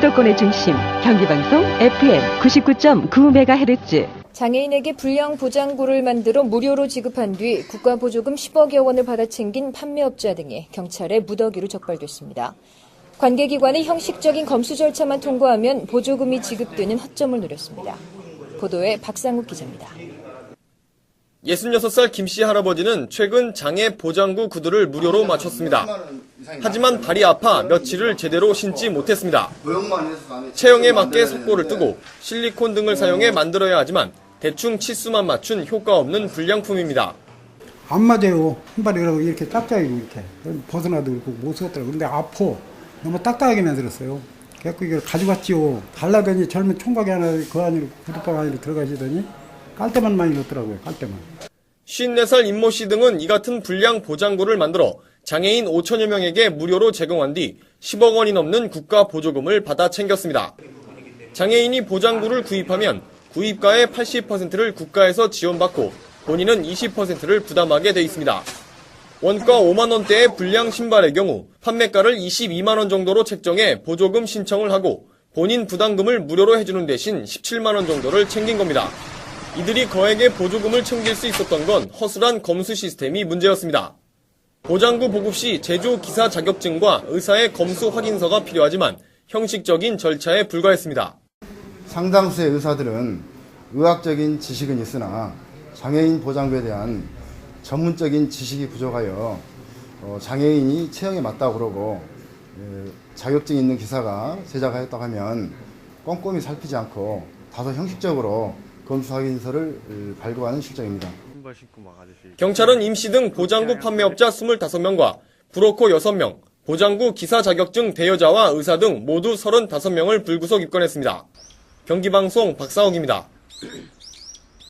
수도권의 중심 경기방송 FM 99.9MHz 장애인에게 불량 보장구를 만들어 무료로 지급한 뒤 국가보조금 10억여 원을 받아 챙긴 판매업자 등이 경찰에 무더기로 적발됐습니다. 관계기관의 형식적인 검수 절차만 통과하면 보조금이 지급되는 허점을 노렸습니다. 보도에 박상욱 기자입니다. 66살 김씨 할아버지는 최근 장애 보장구 구두를 무료로 맞췄습니다. 하지만 발이 아파 며칠을 제대로 신지 못했습니다. 체형에 맞게 속보를 뜨고 실리콘 등을 사용해 만들어야 하지만 대충 치수만 맞춘 효과 없는 불량품입니다. 안 맞아요. 신발이라고 이렇게 짝짝이 이렇게 벗어나도 그렇고 못 쓰겠더라고. 근데 아파. 너무 딱딱하게 만들었어요. 그래갖고 이걸 가져갔지요. 달라더니 젊은 총각이 하나 그 안으로 구두방 안으로 들어가시더니 깔 때만 많이 넣더라고요. 깔 때만. 54살 임모 씨 등은 이 같은 불량 보장구를 만들어 장애인 5천여 명에게 무료로 제공한 뒤 10억 원이 넘는 국가 보조금을 받아 챙겼습니다. 장애인이 보장구를 구입하면 구입가의 80%를 국가에서 지원받고 본인은 20%를 부담하게 돼 있습니다. 원가 5만 원대의 불량 신발의 경우 판매가를 22만 원 정도로 책정해 보조금 신청을 하고 본인 부담금을 무료로 해주는 대신 17만 원 정도를 챙긴 겁니다. 이들이 거액의 보조금을 챙길 수 있었던 건 허술한 검수 시스템이 문제였습니다. 보장구 보급 시 제조 기사 자격증과 의사의 검수 확인서가 필요하지만 형식적인 절차에 불과했습니다. 상당수의 의사들은 의학적인 지식은 있으나 장애인 보장구에 대한 전문적인 지식이 부족하여 어, 장애인이 체형에 맞다고 그러고 에, 자격증 있는 기사가 제작하였다고 하면 꼼꼼히 살피지 않고 다소 형식적으로 검수 확인서를 에, 발급하는 실정입니다. 경찰은 임씨 등 보장구 판매업자 25명과 브로커 6명, 보장구 기사 자격증 대여자와 의사 등 모두 35명을 불구속 입건했습니다. 경기방송 박사옥입니다.